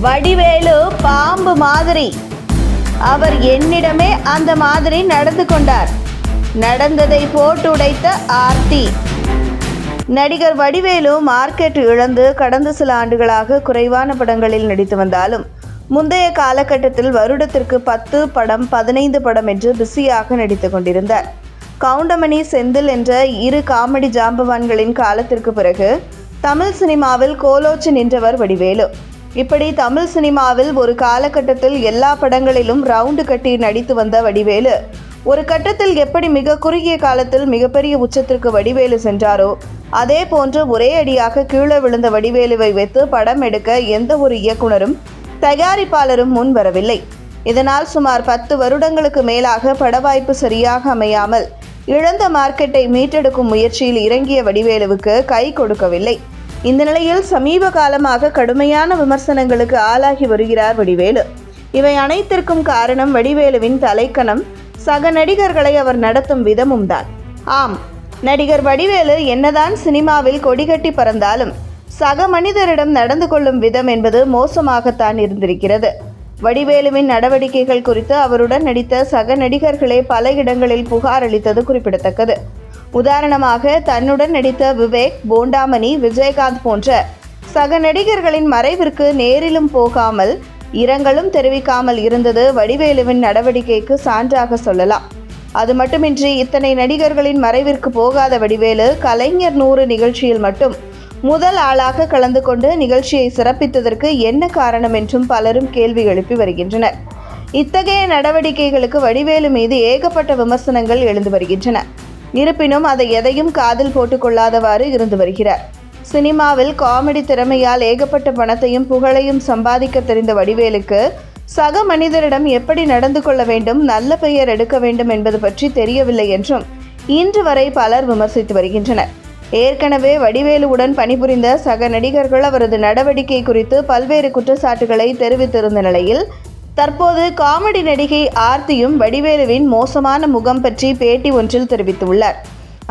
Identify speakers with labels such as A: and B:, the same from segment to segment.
A: வடிவேலு பாம்பு மாதிரி. அவர் என்னிடமே அந்த மாதிரி நடந்து கொண்டார். நடந்ததை போட்டுடைத்த ஆர்த்தி. நடிகர் வடிவேலு மார்க்கெட் இழந்து கடந்த சில ஆண்டுகளாக குறைவான படங்களில் நடித்து வந்தாலும் முந்தைய காலகட்டத்தில் வருடத்திற்கு பத்து படம் பதினைந்து படம் என்று பிஸியாக நடித்து கொண்டிருந்தார். கவுண்டமணி செந்தில் என்ற இரு காமெடி ஜாம்பவான்களின் காலத்திற்கு பிறகு தமிழ் சினிமாவில் கோலோச்சு நின்றவர் வடிவேலு. இப்படி தமிழ் சினிமாவில் ஒரு காலகட்டத்தில் எல்லா படங்களிலும் ரவுண்டு கட்டி நடித்து வந்த வடிவேலு. ஒரு கட்டத்தில் எப்படி மிக குறுகிய காலத்தில் மிகப்பெரிய உச்சத்திற்கு வடிவேலு சென்றாரோ அதே போன்று ஒரே அடியாக கீழே விழுந்த வடிவேலுவை வைத்து படம் எடுக்க எந்த ஒரு இயக்குனரும் தயாரிப்பாளரும் முன் வரவில்லை. இதனால் சுமார் பத்து வருடங்களுக்கு மேலாக பட வாய்ப்பு சரியாக அமையாமல் இழந்த மார்க்கெட்டை மீட்டெடுக்கும் முயற்சியில் இறங்கிய வடிவேலுவுக்கு கை கொடுக்கவில்லை. இந்த நிலையில் சமீப காலமாக கடுமையான விமர்சனங்களுக்கு ஆளாகி வருகிறார் வடிவேலு. இவை அனைத்திற்கும் காரணம் வடிவேலுவின் தலைக்கணம். சக நடிகர்களை அவர் நடத்தும் விதமும் தான். ஆம் நடிகர் வடிவேலு என்னதான் சினிமாவில் கொடிகட்டி பறந்தாலும் சக மனிதரிடம் நடந்து கொள்ளும் விதம் என்பது மோசமாகத்தான் இருந்திருக்கிறது. வடிவேலுவின் நடவடிக்கைகள் குறித்து அவருடன் நடித்த சக நடிகர்களே பல இடங்களில் புகார் அளித்தது குறிப்பிடத்தக்கது. உதாரணமாக தன்னுடன் நடித்த விவேக் போண்டாமணி விஜயகாந்த் போன்ற சக நடிகர்களின் மறைவிற்கு நேரிலும் போகாமல் இரங்கலும் தெரிவிக்காமல் இருந்தது வடிவேலுவின் நடவடிக்கைக்கு சான்றாக சொல்லலாம். அது மட்டுமின்றி இத்தனை நடிகர்களின் மறைவிற்கு போகாத வடிவேலு கலைஞர் நூறு நிகழ்ச்சியில் மட்டும் முதல் ஆளாக கலந்து கொண்டு நிகழ்ச்சியை சிறப்பித்ததற்கு என்ன காரணம் என்றும் பலரும் கேள்வி எழுப்பி வருகின்றனர். இத்தகைய நடவடிக்கைகளுக்கு வடிவேலு மீது ஏகப்பட்ட விமர்சனங்கள் எழுந்து வருகின்றன. இருப்பினும் அதை எதையும் காதில் போட்டுக்கொள்ளாதவாறு இருந்து வருகிறார். சினிமாவில் காமெடி திறமையால் ஏகப்பட்ட பணத்தையும் புகழையும் சம்பாதிக்க தெரிந்த வடிவேலுக்கு சக மனிதரிடம் எப்படி நடந்து கொள்ள வேண்டும் நல்ல பெயர் எடுக்க வேண்டும் என்பது பற்றி தெரியவில்லை என்றும் இன்று வரை பலர் விமர்சித்து வருகின்றனர். ஏற்கனவே வடிவேலுவுடன் பணிபுரிந்த சக நடிகர்கள் அவரது நடவடிக்கை குறித்து பல்வேறு குற்றச்சாட்டுகளை தெரிவித்திருந்த நிலையில் தற்போது காமெடி நடிகை ஆர்த்தியும் வடிவேலுவின் மோசமான முகம் பற்றி பேட்டி ஒன்றில் தெரிவித்துள்ளார்.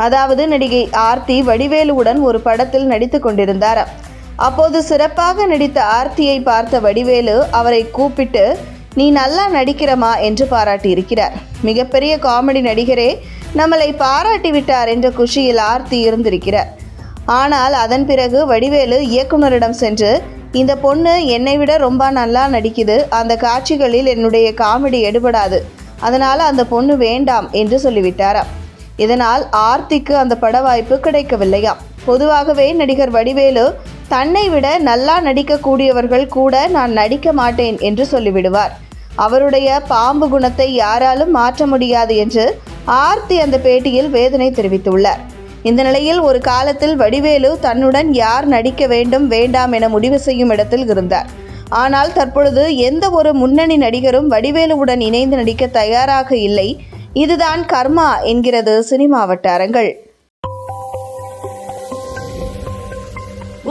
A: அதாவது நடிகை ஆர்த்தி வடிவேலுவுடன் ஒரு படத்தில் நடித்து கொண்டிருந்தாராம் அப்போது சிறப்பாக நடித்த ஆர்த்தியை பார்த்த வடிவேலு அவரை கூப்பிட்டு நீ நல்லா நடிக்கிறமா என்று பாராட்டியிருக்கிறார். மிகப்பெரிய காமெடி நடிகரே நம்மளை பாராட்டி விட்டார் என்ற குஷியில் ஆர்த்தி இருந்திருக்கிறார். ஆனால் அதன் பிறகு வடிவேலு இயக்குனரிடம் சென்று இந்த பொண்ணு என்னை விட ரொம்ப நல்லா நடிக்குது. அந்த காட்சிகளில் என்னுடைய காமெடி எடுபடாது. அதனால் அந்த பொண்ணு வேண்டாம் என்று சொல்லிவிட்டாராம் இதனால் ஆர்த்திக்கு அந்த பட வாய்ப்பு கிடைக்கவில்லையாம் பொதுவாகவே நடிகர் வடிவேலு தன்னை விட நல்லா நடிக்கக்கூடியவர்கள் கூட நான் நடிக்க மாட்டேன் என்று சொல்லிவிடுவார். அவருடைய பாம்பு குணத்தை யாராலும் மாற்ற முடியாது என்று ஆர்த்தி அந்த பேட்டியில் வேதனை தெரிவித்துள்ளார். இந்த நிலையில் ஒரு காலத்தில் வடிவேலு தன்னுடன் யார் நடிக்க வேண்டும் வேண்டாம் என முடிவு செய்யும் இடத்தில் இருந்தார். ஆனால் தற்பொழுது எந்த ஒரு முன்னணி நடிகரும் வடிவேலுவுடன் இணைந்து நடிக்க தயாராக இல்லை. இதுதான் கர்மா என்கிறது சினிமா வட்டாரங்கள்.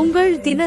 B: உங்கள் தின